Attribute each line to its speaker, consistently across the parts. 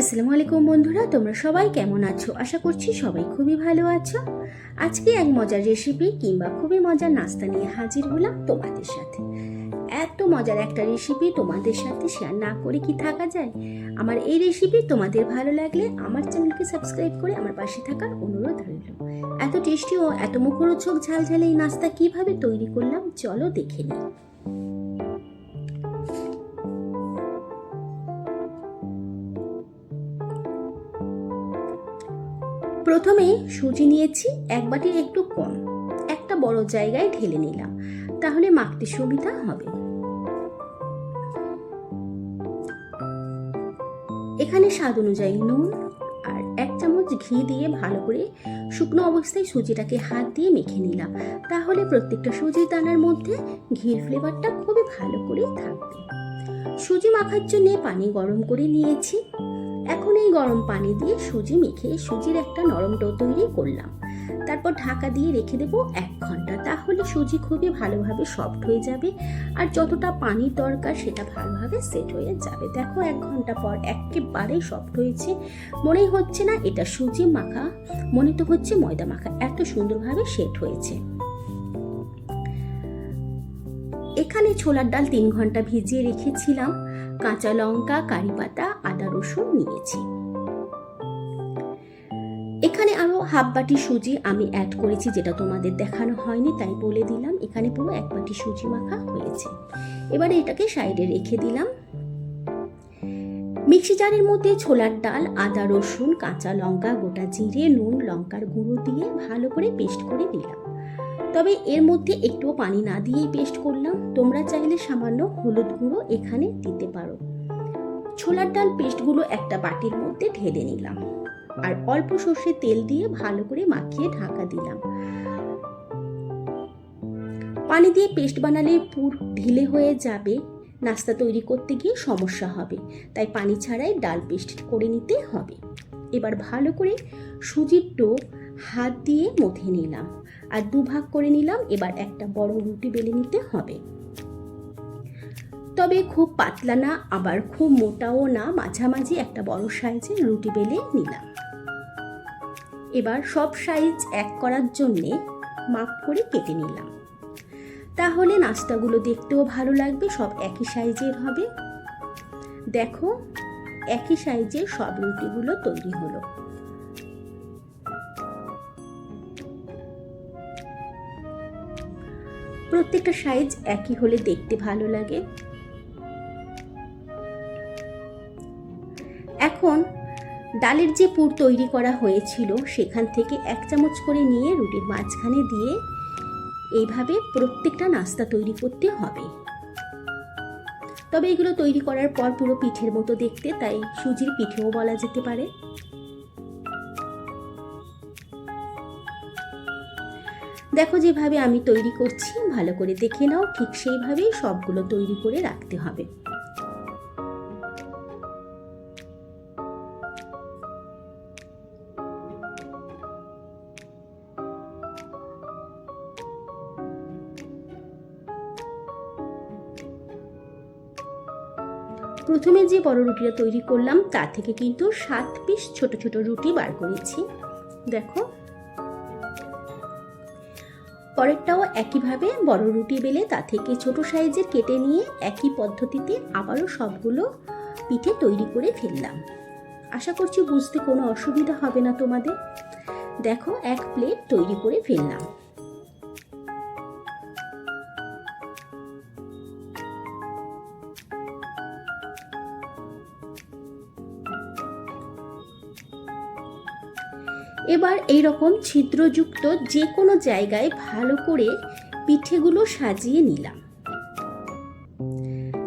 Speaker 1: আসসালামু আলাইকুম বন্ধুরা, তোমরা সবাই কেমন আছো? আশা করছি সবাই খুবই ভালো আছো। আজকে এক মজার রেসিপি কিংবা খুবই মজার নাস্তা নিয়ে হাজির হলাম তোমাদের সাথে। এত মজার একটা রেসিপি তোমাদের সাথে শেয়ার না করে কি থাকা যায়? আমার এই রেসিপি তোমাদের ভালো লাগলে আমার চ্যানেলকে সাবস্ক্রাইব করে আমার পাশে থাকার অনুরোধ রইল। এত টেস্টি ও এত মুখরোচক ঝালঝালে এই নাস্তা কীভাবে তৈরি করলাম, চলো দেখে নিই। প্রথমে সুজি নিয়েছি এক বাটির একটু কম। একটা বড় জায়গায় ঢেলে নিলাম। তাহলে মাখতে সুবিধা হবে। এখানে স্বাদ অনুযায়ী নুন আর এক চামচ ঘি দিয়ে ভালো করে শুকনো অবস্থায় সুজিটাকে হাত দিয়ে মেখে নিলাম। তাহলে প্রত্যেকটা সুজির দানার মধ্যে ঘির ফ্লেভারটা খুবই ভালো করে থাকবে। সুজি মাখার জন্য পানি গরম করে নিয়েছি। এখন এই গরম পানি দিয়ে সুজি মেখে সুজির একটা নরম ডো তৈরি করলাম। তারপর ঢাকা দিয়ে রেখে দেবো এক ঘণ্টা। তাহলে সুজি খুবই ভালোভাবে সফট হয়ে যাবে আর যতটা পানির দরকার সেটা ভালোভাবে সেট হয়ে যাবে। দেখো এক ঘণ্টা পর একেবারে সফট হয়েছে। মনেই হচ্ছে না এটা সুজি মাখা, মনে তো হচ্ছে ময়দা মাখা। এত সুন্দরভাবে সেট হয়েছে। এখানে ছোলার ডাল তিন ঘণ্টা ভিজিয়ে রেখেছিলাম। কাঁচা লঙ্কা, কারি পাতা, আদা রসুন নিয়েছি। এখানে আরও হাফ বাটি সুজি আমি অ্যাড করেছি, যেটা তোমাদের দেখানো হয়নি, তাই বলে দিলাম। এখানে পুরো এক বাটি সুজি মাখা হয়েছে। এবারে এটাকে সাইডে রেখে দিলাম। মিক্সি জারের মধ্যে ছোলার ডাল, আদা রসুন, কাঁচা লঙ্কা, গোটা জিরে, নুন, লঙ্কার গুঁড়ো দিয়ে ভালো করে পেস্ট করে দিলাম তবে এর মধ্যে একটুও পানি না দিয়েই পেস্ট করলাম। তোমরা চাইলে সামান্য হলুদ গুঁড়ো এখানে দিতে পারো। ছোলার ডাল পেস্টগুলো একটা বাটির মধ্যে ঢেলে নিলাম। আর অল্প সর্ষে তেল দিয়ে ভালো করে মাখিয়ে ঢাকা দিলাম। পানি দিয়ে পেস্ট বানালে পুর ঢিলে হয়ে যাবে। নাস্তা তৈরি করতে গিয়ে সমস্যা হবে। তাই পানি ছাড়াই ডাল পেস্ট করে নিতে হবে। এবার ভালো করে সুজির ডো হাত দিয়ে মথে নিলাম। আর দুভাগ করে নিলাম, এবার একটা বড় রুটি বেলে নিতে হবে। তবে খুব পাতলা না, আবার খুব মোটাও না, মাঝামাঝি একটা বড় সাইজের রুটি বেলে নিলাম। এবার সব সাইজ এক করার জন্যে মাপ করে কেটে নিলাম। তাহলে নাস্তাগুলো দেখতেও ভালো লাগবে, সব একই সাইজের হবে। দেখো, একই সাইজের সব রুটিগুলো তৈরি হলো। প্রত্যেকটা সাইজ একই হলে দেখতে ভালো লাগে। এখন ডালের যে পুর তৈরি করা হয়েছিল, সেখান থেকে এক চামচ করে নিয়ে রুটির মাঝখানে দিয়ে এইভাবে প্রত্যেকটা নাস্তা তৈরি করতে হবে। তবে এগুলো তৈরি করার পর পুরো পিঠের মতো দেখতে, তাই সুজির পিঠেও বলা যেতে পারে। দেখো যেভাবে আমি তৈরি করছি, ভালো করে দেখে নাও, ঠিক সেইভাবেই সবগুলো তৈরি করে রাখতে হবে। প্রথমে যে বড় রুটিটা তৈরি করলাম তা থেকে কিন্তু সাত পিস ছোট ছোট রুটি বার করেছি। দেখো পরেরটাও একইভাবে বড় রুটি বেলে তা থেকে ছোট সাইজের কেটে নিয়ে একই পদ্ধতিতে আবারও সবগুলো পিঠে তৈরি করে ফেললাম। আশা করছি বুঝতে কোনো অসুবিধা হবে না তোমাদের। দেখো, এক প্লেট তৈরি করে ফেললাম। এবার এই রকম ছিদ্রযুক্ত যে কোনো জায়গায় ভালো করে পিঠেগুলো সাজিয়ে নিলাম।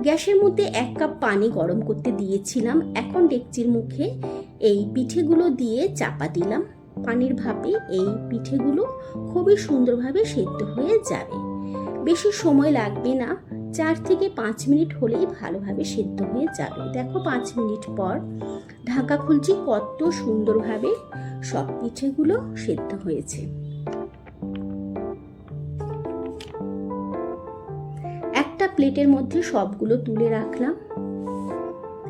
Speaker 1: গ্যাসের মধ্যে এক কাপ পানি গরম করতে দিয়েছিলাম। এখন ডেকচির মুখে এই পিঠেগুলো দিয়ে চাপা দিলাম। পানির ভাপে এই পিঠেগুলো খুবই সুন্দরভাবে সেদ্ধ হয়ে যাবে। বেশি সময় লাগবে না। চার থেকে পাঁচ মিনিট হলেই ভালোভাবে সেদ্ধ হয়ে যাবে। দেখো পাঁচ মিনিট পর ঢাকা খুলছি, কত সুন্দরভাবে সব পিঠেগুলো সেদ্ধ হয়েছে। একটা প্লেটের মধ্যে সবগুলো তুলে রাখলাম।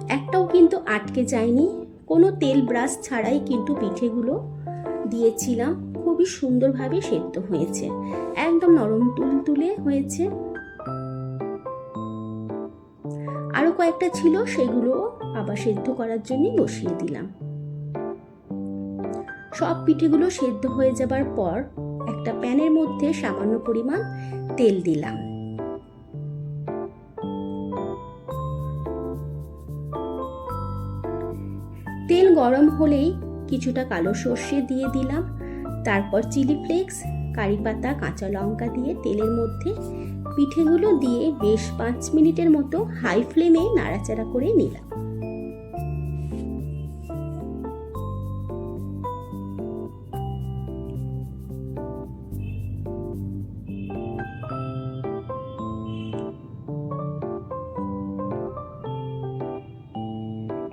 Speaker 1: একটাও কিন্তু আটকে যায়নি। কোনো তেল ব্রাশ ছাড়াই কিন্তু পিঠেগুলো দিয়েছিলাম। খুবই সুন্দরভাবে সেদ্ধ হয়েছে। একদম নরম তুল তুলে হয়েছে। আরও কয়েকটা ছিল, সেগুলো আবার সেদ্ধ করার জন্য বসিয়ে দিলাম। সব পিঠেগুলো সেদ্ধ হয়ে যাবার পর একটা প্যানের মধ্যে সামান্য পরিমাণ তেল দিলাম। তেল গরম হলেই কিছুটা কালো সর্ষে দিয়ে দিলাম, তারপর চিলি ফ্লেক্স, কারি পাতা, কাঁচা লঙ্কা দিয়ে তেলের মধ্যে পিঠেগুলো দিয়ে বেশ পাঁচ মিনিটের মতো হাই ফ্লেমে নাড়াচাড়া করে নিলাম।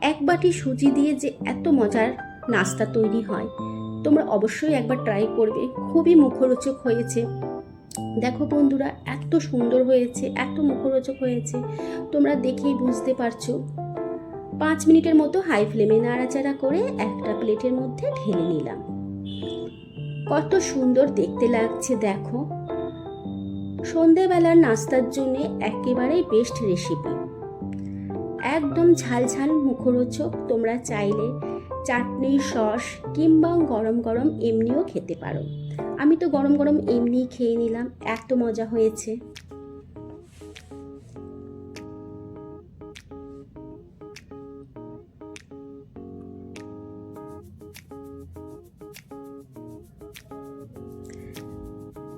Speaker 1: এক বাটি সুজি দিয়ে যে এত মজার নাস্তা তৈরি হয়, তোমরা অবশ্যই একবার ট্রাই করবে। খুবই মুখরোচক হয়েছে। দেখো বন্ধুরা, এত সুন্দর হয়েছে, এত মুখরোচক হয়েছে। তোমরা দেখেই বুঝতে পারছ। পাঁচ মিনিটের মতো হাই ফ্লেমে নাড়াচাড়া করে একটা প্লেটের মধ্যে ঢেলে নিলাম। কত সুন্দর দেখতে লাগছে, দেখো। সন্ধেবেলার নাস্তার জন্য একেবারেই বেস্ট রেসিপি একদম ঝাল ঝাল মুখরোচক, তোমরা চাইলে চাটনি, সস কিংবা গরম গরম এমনিও খেতে পারো। আমি তো গরম গরম এমনি খেয়ে নিলাম, এত মজা হয়েছে।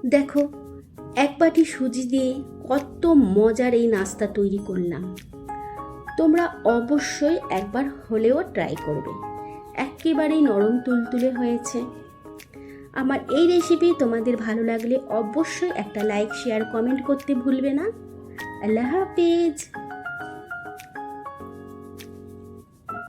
Speaker 1: দেখো, এক বাটি সুজি দিয়ে কত মজার এই নাস্তা তৈরি করলাম। তোমরা অবশ্যই একবার হলেও ট্রাই করবে। একেবারেই নরম তুলতুলে হয়েছে। আমার এই রেসিপি তোমাদের ভালো লাগলে অবশ্যই একটা লাইক শেয়ার কমেন্ট করতে ভুলবে না। আল্লাহ হাফিজ।